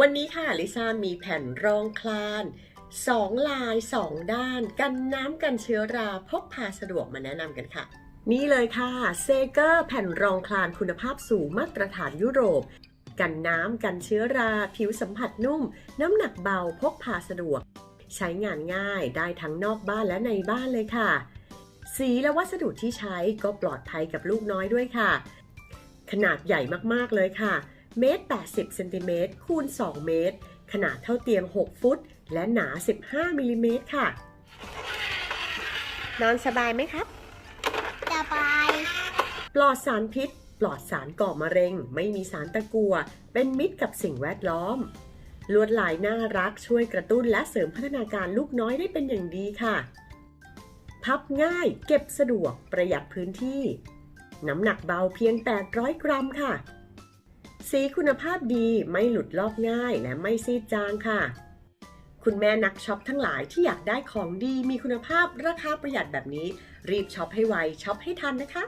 วันนี้ค่ะลิซ่ามีแผ่นรองคลานสองลายสองด้าน กันน้ำกันเชื้อราพกพาสะดวกมาแนะนำกันค่ะ นี่เลยค่ะเซเกอร์แผ่นรองคลานคุณภาพสูงมาตรฐานยุโรป กันน้ำกันเชื้อรา ผิวสัมผัสนุ่ม น้ำหนักเบาพกพาสะดวก ใช้งานง่ายได้ทั้งนอกบ้านและในบ้านเลยค่ะ สีและวัสดุที่ใช้ก็ปลอดภัยกับลูกน้อยด้วยค่ะ ขนาดใหญ่มากๆเลยค่ะ เมตร80เซนติเมตรคูณ 2 เมตร ขนาดเท่าเตียง 6 ฟุต และหนา 15มิลลิเมตรค่ะ นอนสบายไหมครับ สบาย ปลอดสารพิษ ปลอดสารก่อมะเร็ง ไม่มีสารตะกัว เป็นมิตรกับสิ่งแวดล้อม ลวดลายน่ารักช่วยกระตุ้นและเสริมพัฒนาการลูกน้อยได้เป็นอย่างดีค่ะ พับง่าย เก็บสะดวก ประหยัดพื้นที่ น้ำหนักเบาเพียง 800 กรัมค่ะ สีคุณภาพดีไม่หลุดลอกง่ายและไม่ซีดจางค่ะ คุณแม่นักช็อปทั้งหลายที่อยากได้ของดีมีคุณภาพราคาประหยัดแบบนี้ รีบช็อปให้ไวช็อปให้ทันนะคะ